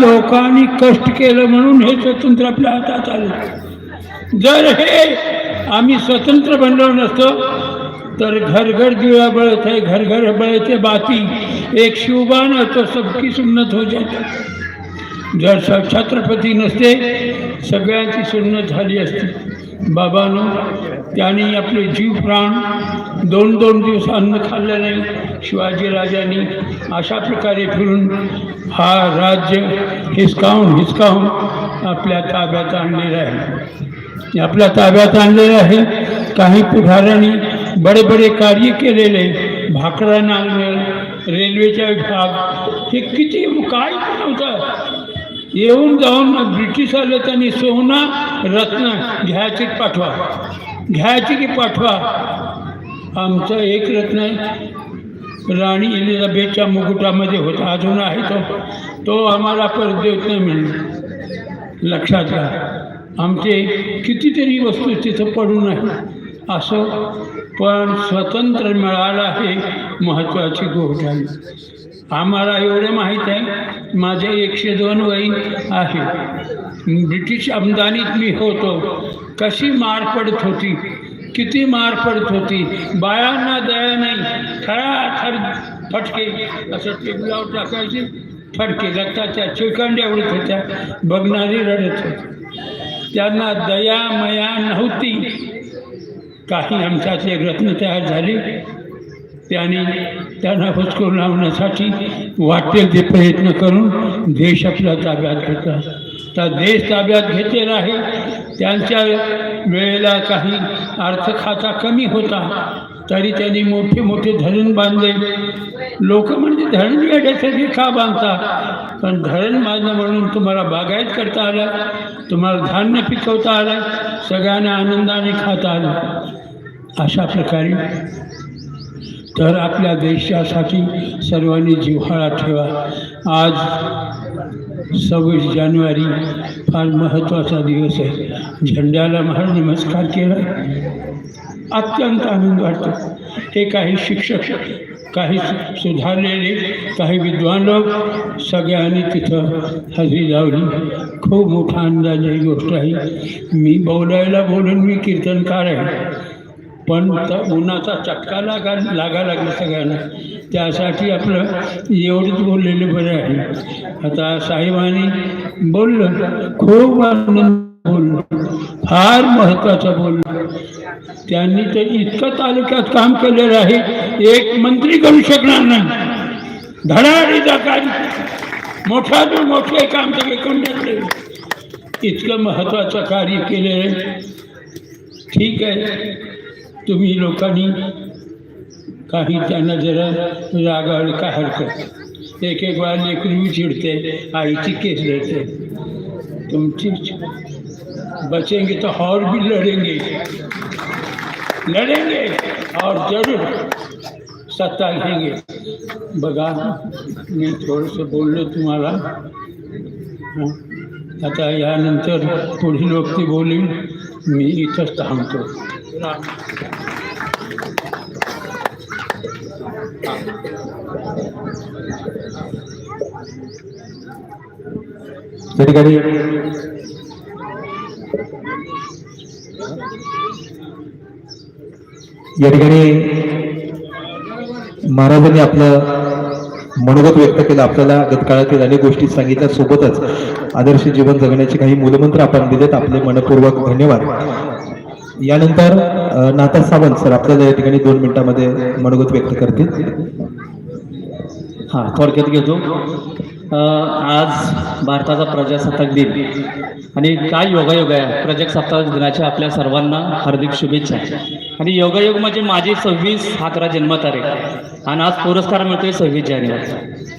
लोकांनी कष्ट केलं म्हणून हे स्वतंत्र आपल्या हातात आलं. जर हे आम्ही स्वतंत्र बनलो नसतो तर घर घर दिवा बळत आहे घर घर बळते बाती. एक शिवबान है तो सबकी सुन्नत हो जाते. जर स छत्रपती नसते सगळ्यांची सुन्नत झाली असती. बाबानं त्यांनी आपले जीव प्राण दोन दोन दिवस अन्न खाल्लं नाही. शिवाजीराजांनी अशा प्रकारे फिरून हा राज्य हिसकावून हिसकावून आपल्या ताब्यात आणलेलं आहे. आपल्या ताब्यात आणलेलं आहे. काही पुढाऱ्यांनी बडे बडे कार्य केलेले भाकरा नांगण रेल्वेचा विभाग हे किती काय नव्हतं. येऊन जाऊन ब्रिटिश आले त्यांनी सोना रत्न घ्यायचे पाठवा. घ्यायचे की पाठवा. आमचं एक रत्न राणी इलिझाबेथच्या मुकुटामध्ये होता. अजून आहे तो. तो आम्हाला परत देत नाही म्हणून लक्षात घ्या आमचे कितीतरी वस्तू तिथं पडून आहे असं पण स्वतंत्र मिळालं हे महत्त्वाची गोष्ट आहे. आम्हाला एवढं माहीत आहे माझे एकशे दोन वय आहे. ब्रिटिश आमदानीत मी होतो. कशी मार पडत होती? किती मार पडत होती. बायांना दया नाही. खरा थर फटके. असं टेबलावर टाकायचे. फटके. रक्ताच्या चिळकांड्या उडत होत्या. बघणारी रडत होती. त्यांना दया मया नव्हती. काही आमच्यात एक रत्न तयार झाले. त्याने त्यांना हुसकून लावण्यासाठी वाटेल ते प्रयत्न करून देश आपल्या ताब्यात घेतला. तर देश ताब्यात घेतलेला आहे त्यांच्या वेळेला काही अर्थखाता कमी होता. तरी त्यांनी मोठे मोठे धरण बांधले. लोक म्हणजे धरण येण्यासाठी का बांधतात. पण धरण बांधणं म्हणून तुम्हाला बागायत करता आलं तुम्हाला धान्य पिकवता आलं सगळ्यांना आनंदाने खाता आलं. अशा प्रकारे तर आपल्या देशासाठी सर्वांनी जिव्हाळा ठेवा. आज सव्वीस जानेवारी फार महत्त्वाचा दिवस आहे. झेंड्याला महार नमस्कार केला. अत्यंत आनंद वाटतो. हे काही शिक्षक काही सुधारलेले काही विद्वान लोक सगळ्यांनी तिथं हजेरी लावली. खूप मोठा अंदाज ही गोष्ट आहे. मी बोलायला बोलून मी कीर्तनकार आहे. पण तर उन्हाचा चटका लागा लागा लागला सगळ्यांना. त्यासाठी आपलं एवढंच बोललेलं बरं आहे. आता साहेबांनी बोललं खूप आनंद बोललं फार महत्त्वाचं बोललं. त्यांनी तर इतकं तालुक्यात काम केलेलं आहे एक मंत्री करू शकणार नाही. धडाडीचा कार्य मोठा जो मोठे काम सगळे करून टाकले. इतकं महत्त्वाचं कार्य केलेलं आहे. ठीक आहे. तुम्ही लोकांनी काही त्यांना जरा रागावलं काय हरकत। एक एक बार लेकरी चिडते आईची केस देते तुमची बचेंगे तो और भी लड़ेंगे। लड़ेंगे और ज़रूर सत्ता घेंगे बघा मी थोडंसं बोललो तुम्हाला हं. आता यानंतर पुढील व्यक्ती बोलील मी इथंच थांबतो त्या ठिकाणी या ठिकाणी महाराजांनी आपलं मनोगत व्यक्त केलं आपल्याला गतकाळातील अनेक गोष्टी सांगितल्या. सोबतच आदर्श जीवन जगण्याचे काही मूलमंत्र आपण दिलेत. आपले मनपूर्वक धन्यवाद. यानंतर नाथा सावंत सर आपल्याला या ठिकाणी दोन मिनिटांमध्ये मनोगत व्यक्त करतील. हा थोडक्यात घेतो. आज भारताचा प्रजासत्ताक दिन आणि काय योगायोग आहे? प्रजासत्ताक दिनाच्या आपल्या सर्वांना हार्दिक शुभेच्छा. आणि योगायोग म्हणजे माझी सव्वीस अकरा जन्मतारीख. आणि आज पुरस्कार मिळतोय सव्वीस जानेवारी.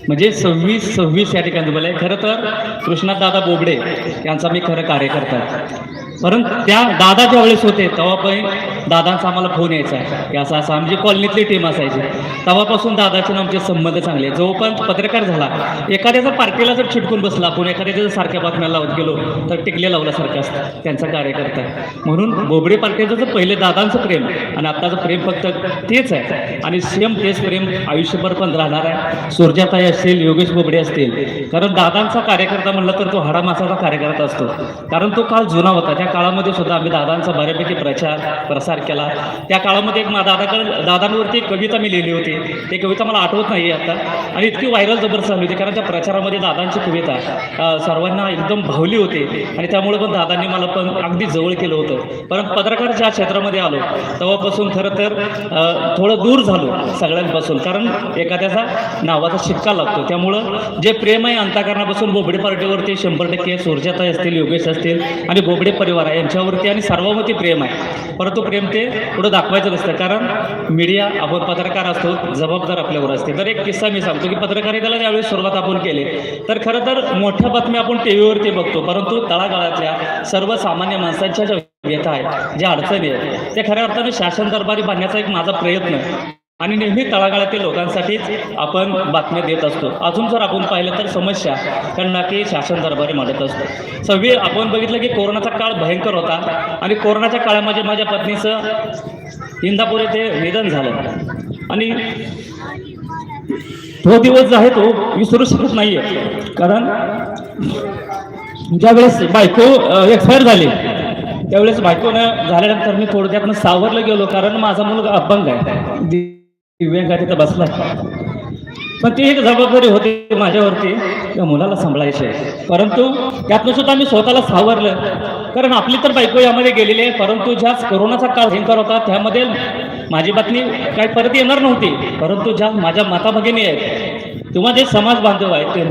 म्हणजे सव्वीस सव्वीस या ठिकाणी बोलाय खरं तर कृष्णात दादा बोबडे यांचा मी खरं कार्यकर्ता आहे. परंतु त्या दादा ज्या वेळेस होते तेव्हा पण दादांचा आम्हाला फोन यायचा आहे. असं असं आमची कॉलनीतली टीम असायची. तेव्हापासून दादाचे आमचे संबंध चांगले जो पण पत्रकार झाला एखाद्याचा पार्टीला जर चिटकून बसला आपण एखाद्याच्या जर सारख्या बातम्या लावत गेलो तर टिकले लावल्यासारखं असतं त्यांचा कार्यकर्ता आहे. म्हणून बोबडे पार्टीचं जर पहिले दादांचं प्रेम आणि आत्ताचं प्रेम फक्त तेच आहे. आणि सेम तेच प्रेम आयुष्यभर पण राहणार आहे. सुरजाताई असतील योगेश बोबडे असतील. कारण दादांचा कार्यकर्ता म्हणलं तर तो हाडामासाचा कार्यकर्ता असतो. कारण तो काळ जुना होता. त्या काळामध्ये सुद्धा आम्ही दादांचा बऱ्यापैकी प्रचार प्रसार केला. त्या काळामध्ये एक मा- दादांवरती एक कविता मी लिहिली होती. ती कविता मला आठवत नाही आता. आणि इतकी व्हायरल जबरदस्त झाली होती कारण त्या प्रचारामध्ये दादांची कविता सर्वांना एकदम भावली होती. आणि त्यामुळे पण दादांनी मला पण अगदी जवळ केलं होतं. परंतु पत्रकार ज्या क्षेत्रामध्ये आलो तेव्हापासून खरं तर थोडं दूर झालो सगळ्यांपासून. कारण एखाद्याचा नावाचा शिक्का लागतो. त्यामुळं जे प्रेम आहे अंतकरणापासून बोबडे पार्टीवरती शंभर टक्के सूर्जाताई असतील योगेश असतील आणि बोबडे परिवार आहे यांच्यावरती आणि सर्वांवरती प्रेम आहे. परंतु प्रेम ते पुढं दाखवायचं नसतं. कारण मीडिया आपण पत्रकार असतो जबाबदार आपल्यावर असते. तर एक किस्सा मी सांगतो की पत्रकारितेला ज्यावेळी सुरुवात आपण केली तर खरं तर मोठ्या बातम्या आपण टी व्हीवरती बघतो. परंतु तळागाळातल्या सर्वसामान्य माणसांच्या ज्या व्यथा आहेत ज्या अडचणी आहेत त्या खऱ्या अर्थाने शासन दरबारी बांधण्याचा एक माझा प्रयत्न आहे. आणि नेहमी तळागाळातील लोकांसाठीच आपण बातम्या देत असतो. अजून जर आपण पाहिलं तर समस्या त्यांना की शासन दरबारी मांडत असतो. सगळी आपण बघितलं की कोरोनाचा काळ भयंकर होता आणि कोरोनाच्या काळामध्ये माझ्या पत्नीचं इंदापूर येथे निधन झालं. आणि तो दिवस जो आहे तो विसरू शकत नाहीये. कारण ज्यावेळेस बायको एक्सपायर झाली त्यावेळेस बायकोनं झाल्यानंतर मी थोडं सावरलं गेलो कारण माझा मुलगा अपंग आहे. दिव्यांगा तिथं बसला? पण ती एक जबाबदारी होती माझ्यावरती त्या मुलाला सांभाळायची. परंतु त्यातनं सुद्धा मी स्वतःला सावरलं. कारण आपली तर बायको यामध्ये गेलेली आहे परंतु ज्या कोरोनाचा काळ भयंकर होता त्यामध्ये माझी बातमी काय परत येणार नव्हती. परंतु ज्या माझ्या माता भगिनी आहेत किंवा जे समाज बांधव आहेत ते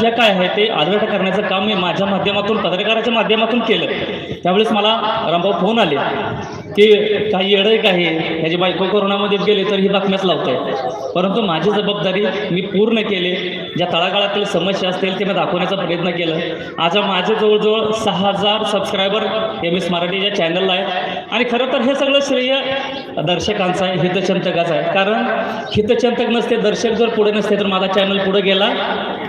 जे काय आहे ते अलर्ट करण्याचं काम मी माझ्या माध्यमातून पत्रकाराच्या माध्यमातून केलं. त्यावेळेस मला रामभाऊ फोन आले की काही येडं काही ह्याची बायको कोरोनामध्ये गेले तर ही बातम्याच लावताय. परंतु माझी जबाबदारी मी पूर्ण केली. ज्या तळागाळातील समस्या असतील ते मी दाखवण्याचा प्रयत्न केला. आज माझे जवळजवळ सहा हजार सबस्क्रायबर एम एस मराठी या चॅनलला आहे आणि खरं तर हे सगळं श्रेय दर्शकांचा आहे हितचंतकाचा आहे. कारण हितचिंतक नसते दर्शक जर पुढे नसते तर माझा चॅनल पुढे गेला.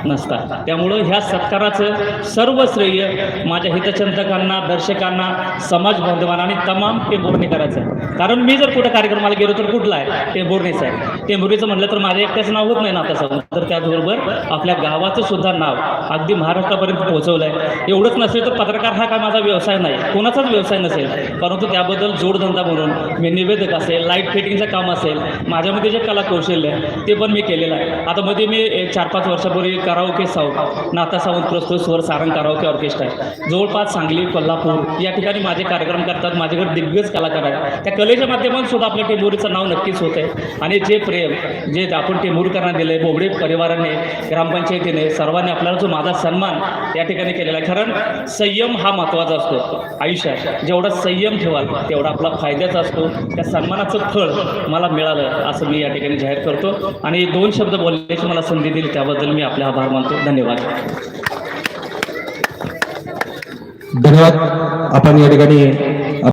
नसतात. त्यामुळं ह्या सत्काराचं सर्व श्रेय माझ्या हितचिंतकांना दर्शकांना समाज बांधवांना आणि तमाम टेंभुर्णीकरांचं आहे कारण मी जर कुठं कार्यक्रमाला गेलो तर कुठला आहे? टेंभुर्णीचं आहे टेंभुर्णीचं म्हटलं तर माझ्या एकट्याचं नाव होत नाही नाता साहेब तर त्याचबरोबर आपल्या गावाचं सुद्धा नाव अगदी महाराष्ट्रापर्यंत पोहोचवलं आहे एवढंच नसेल तर पत्रकार हा काय माझा व्यवसाय नाही. कोणाचाच व्यवसाय नसेल. परंतु त्याबद्दल जोडधंदा म्हणून मी निवेदक असेल लाइट फिटिंगचं काम असेल माझ्यामध्ये जे कला कौशल्य आहे ते पण मी केलेलं आहे. आता मध्ये मी एक चार पाच वर्षापूर्वी कराओके साऊथ नाथा सावंत प्रस्तुत स्वर सारंग कराओके ऑर्केस्ट्रा. आहे जवळपास सांगली कोल्हापूर या ठिकाणी माझे कार्यक्रम करतात. माझ्याकडे दिग्गज कलाकार आहेत. त्या कलेच्या माध्यमातून सुद्धा आपल्या टेंभुरीचं नाव नक्कीच होत आहे. आणि जे प्रेम जे आपण टेंभुरकरांना दिलं आहे बोबडे परिवाराने ग्रामपंचायतीने सर्वांनी आपल्याला जो माझा सन्मान या ठिकाणी केलेला आहे. कारण संयम हा महत्त्वाचा असतो. आयुष्यात जेवढा संयम ठेवाल तेवढा आपला फायद्याचा असतो. त्या सन्मानाचं फळ मला मिळालं असं मी या ठिकाणी जाहीर करतो. आणि दोन शब्द बोलण्याची मला संधी दिली त्याबद्दल मी आपल्या आभार आभार मानतो धन्यवाद. धन्यवाद. आपण या ठिकाणी